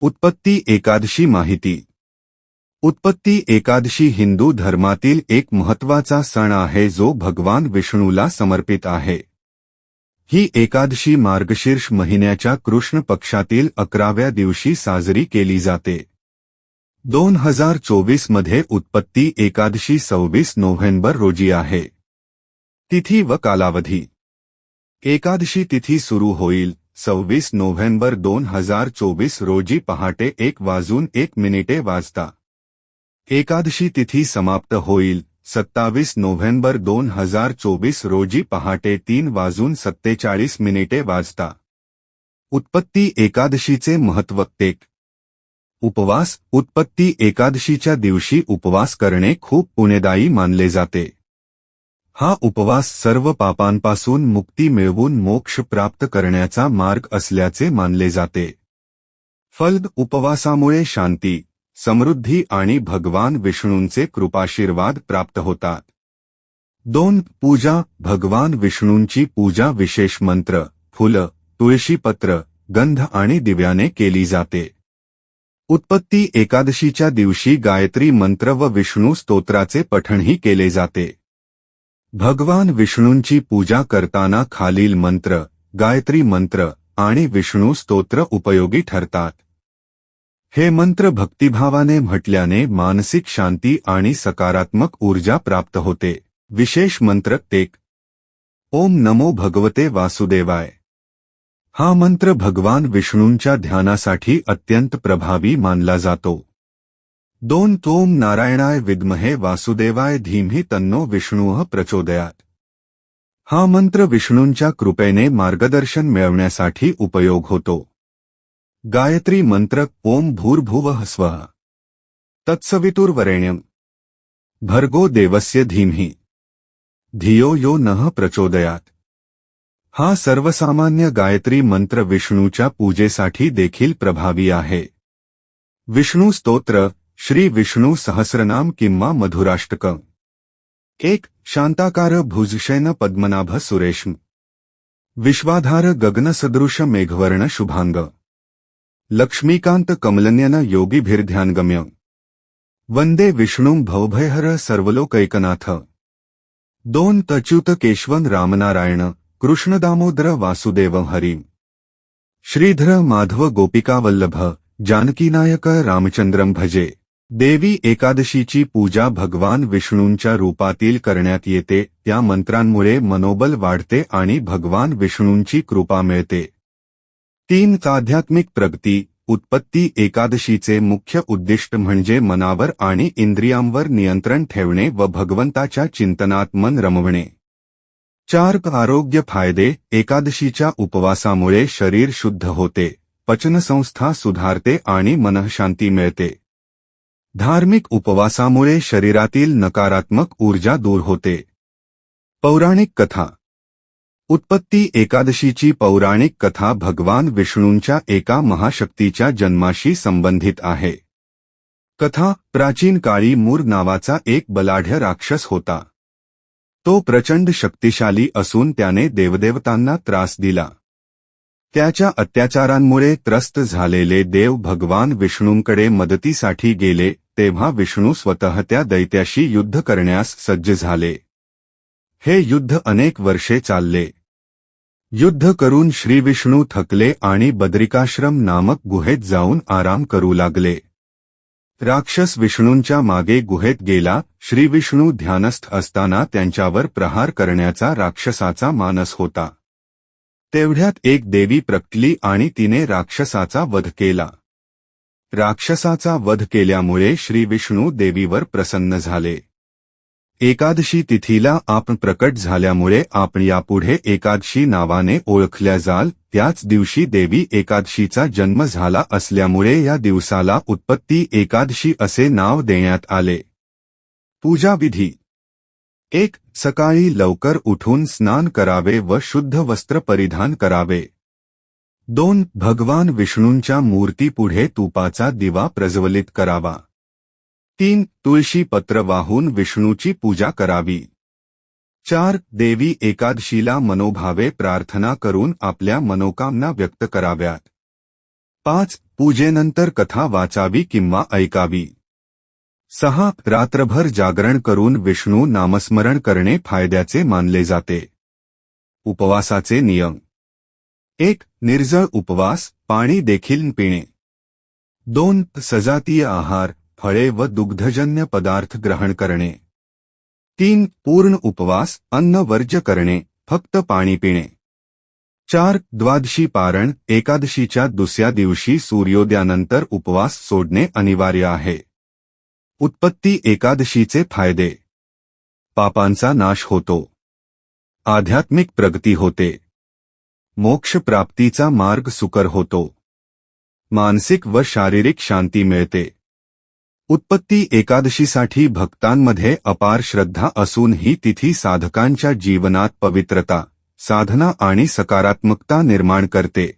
उत्पत्ती एकादशी माहिती. उत्पत्ती एकादशी हिंदू धर्मातील एक महत्त्वाचा सण आहे जो भगवान विष्णूला समर्पित आहे. ही एकादशी मार्गशीर्ष महिन्याच्या कृष्ण पक्षातील अकराव्या दिवशी साजरी केली जाते. दोन हजार चोवीसमध्ये उत्पत्ती एकादशी सव्वीस नोव्हेंबर रोजी आहे. तिथी व कालावधी. एकादशी तिथी सुरू होईल. सव्वीस नोव्हेंबर दोन हज़ार चोवीस रोजी पहाटे एक वाजून एक मिनिटे वाजता. एकादशी तिथी समाप्त होईल, सत्तावीस नोव्हेंबर दोन हज़ार चोवीस रोजी पहाटे तीन वाजून सत्तेचाळीस मिनिटे वाजता. उत्पत्ती एकादशीचे महत्व एक. उपवास, उत्पत्ती एकादशीच्या दिवशी उपवास करणे खूप पुण्यदायी मानले जाते. हा उपवास सर्व पापांपासून मुक्ती मिळवून मोक्ष प्राप्त करण्याचा मार्ग असल्याचे मानले जाते. फल्द उपवासामुळे शांती समृद्धी आणि भगवान विष्णूंचे कृपाशीर्वाद प्राप्त होतात. दोन पूजा भगवान विष्णूंची पूजा विशेष मंत्र फुलं तुळशीपत्र गंध आणि दिव्याने केली जाते. उत्पत्ती एकादशीच्या दिवशी गायत्री मंत्र व विष्णू स्तोत्राचे पठणही केले जाते. भगवान विष्णूंची पूजा करताना खालील मंत्र गायत्री मंत्र आणि विष्णू स्तोत्र उपयोगी ठरतात. हे मंत्र भक्तिभावाने म्हटल्याने मानसिक शांती आणि सकारात्मक ऊर्जा प्राप्त होते. विशेष मंत्र तेक. ओम नमो भगवते वासुदेवाय. हा मंत्र भगवान विष्णूंच्या ध्यानासाठी अत्यंत प्रभावी मानला जातो. दोन तोम नारायणाय विद्महे वासुदेवाय धीमही तन्नो विष्णू प्रचोदयात। हा मंत्र विष्णूंच्या कृपेने मार्गदर्शन मिळवण्यासाठी उपयोग होतो। गायत्री मंत्र ओम भूर्भुवः स्वः। तत्सवितुर्वरेण्यम् भर्गो देवस्य धीमहि। धियो यो नः प्रचोदयात। हा सर्वसामान्य गायत्री मंत्र विष्णूच्या पूजेसाठी देखील प्रभावी आहे। विष्णू स्तोत्र श्री विष्णू सहस्रनाम किंवा मधुराष्टकम। एक शांताकार भुजशैन पद्मनाभ सुरेशम। विश्वाधार गगन सदृश मेघवर्ण शुभांग। लक्ष्मीकांत कमलन्यन योगीभिर्ध्यानगम्य वंदे विष्णुं भवभयहर सर्वलोकैकनाथ। दोन, तच्युत केशवन रामनारायण कृष्णदामोदर वासुदेव हरिम श्रीधर माधव गोपिकावल्लभ जानकीनायक रामचंद्रम भजे। देवी एकादशीची पूजा भगवान विष्णूंच्या रूपातील करण्यात येते त्या मंत्रांमुळे मनोबल वाढते आणि भगवान विष्णूंची कृपा मिळते. तीन आध्यात्मिक प्रगती उत्पत्ती एकादशीचे मुख्य उद्दिष्ट म्हणजे मनावर आणि इंद्रियांवर नियंत्रण ठेवणे व भगवंताच्या चिंतनात मन रमवणे. चार आरोग्य फायदे एकादशीच्या उपवासामुळे शरीर शुद्ध होते पचनसंस्था सुधारते आणि मनःशांती मिळते. धार्मिक उपवासामुळे शरीरातील नकारात्मक ऊर्जा दूर होते. पौराणिक कथा. उत्पत्ती एकादशीची पौराणिक कथा भगवान विष्णूंच्या एका महाशक्तीच्या जन्माशी संबंधित आहे. कथा प्राचीन काळी मूर नावाचा एक बलाढ्य राक्षस होता. तो प्रचंड शक्तिशाली असून त्याने देवदेवतांना त्रास दिला. त्याच्या अत्याचारांमुळे त्रस्त झालेले देव भगवान विष्णूंकडे मदतीसाठी गेले तेव्हा विष्णू स्वतः त्या दैत्याशी युद्ध करण्यास सज्ज झाले. हे युद्ध अनेक वर्षे चालले. युद्ध करून श्रीविष्णू थकले आणि बद्रिकाश्रम नामक गुहेत जाऊन आराम करू लागले. राक्षस विष्णूंच्या मागे गुहेत गेला श्रीविष्णू ध्यानस्थ असताना त्यांच्यावर प्रहार करण्याचा राक्षसाचा मानस होता. तेवढ्यात एक देवी प्रकटली आणि तिने राक्षसाचा वध केला. राक्षसाचा वध केल्यामुळे श्रीविष्णू देवीवर प्रसन्न झाले. एकादशी तिथीला आपण प्रकट झाल्यामुळे आपण यापुढे एकादशी नावाने ओळखल्या जाल त्याच दिवशी देवी एकादशीचा जन्म झाला असल्यामुळे या दिवसाला उत्पत्ती एकादशी असे नाव देण्यात आले. पूजाविधी एक सकाळी लवकर उठून स्नान करावे व शुद्ध वस्त्र परिधान करावे. दोन भगवान विष्णूंच्या मूर्तीपुढे तुपाचा दिवा प्रज्वलित करावा. तीन तुळशी पत्र वाहून विष्णूची पूजा करावी. चार देवी एकादशीला मनोभावे प्रार्थना करून आपल्या मनोकामना व्यक्त कराव्यात. पाच पूजेनंतर कथा वाचावी किंवा ऐकावी. सहा रात्रभर जागरण करून विष्णू नामस्मरण करणे फायद्याचे मानले जाते. उपवासाचे नियम. एक निर्जळ उपवास पाणी देखील पिणे. दोन सजातीय आहार फळे व दुग्धजन्य पदार्थ ग्रहण करणे. तीन पूर्ण उपवास अन्न वर्ज्य करणे फक्त पाणी पिणे. चार द्वादशी पारण एकादशीच्या दुसऱ्या दिवशी सूर्योदयानंतर उपवास सोडणे अनिवार्य आहे. उत्पत्ती एकादशीचे फ़ायदे. पापांचा नाश होतो. आध्यात्मिक प्रगती होते. मोक्ष प्राप्तीचा मार्ग सुकर होतो. मानसिक व शारीरिक शांती मिळते. उत्पत्ती एकादशीसाठी भक्तांमध्ये अपार श्रद्धा असून ही तिथी साधकांच्या जीवनात पवित्रता, साधना आणि सकारात्मकता निर्माण करते.